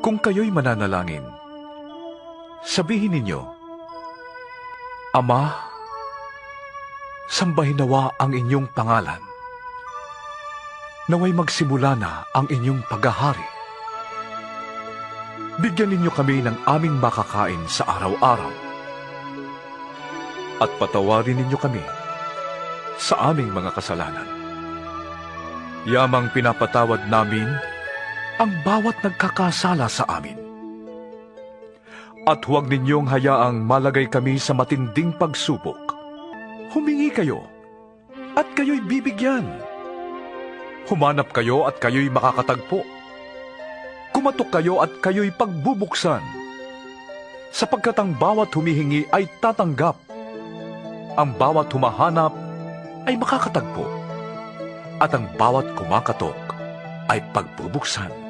Kung kayo'y mananalangin, sabihin ninyo, Ama, sambahin nawa ang inyong pangalan. Naway magsimula na ang inyong paghahari. Bigyan ninyo kami ng aming makakain sa araw-araw. At patawarin ninyo kami sa aming mga kasalanan. Yamang pinapatawad namin ang bawat nagkakasala sa amin. At huwag ninyong hayaang malagay kami sa matinding pagsubok. Humingi kayo, at kayo'y bibigyan. Humanap kayo at kayo'y makakatagpo. Kumatok kayo at kayo'y pagbubuksan. Sapagkat ang bawat humihingi ay tatanggap. Ang bawat humahanap ay makakatagpo. At ang bawat kumakatok ay pagbubuksan.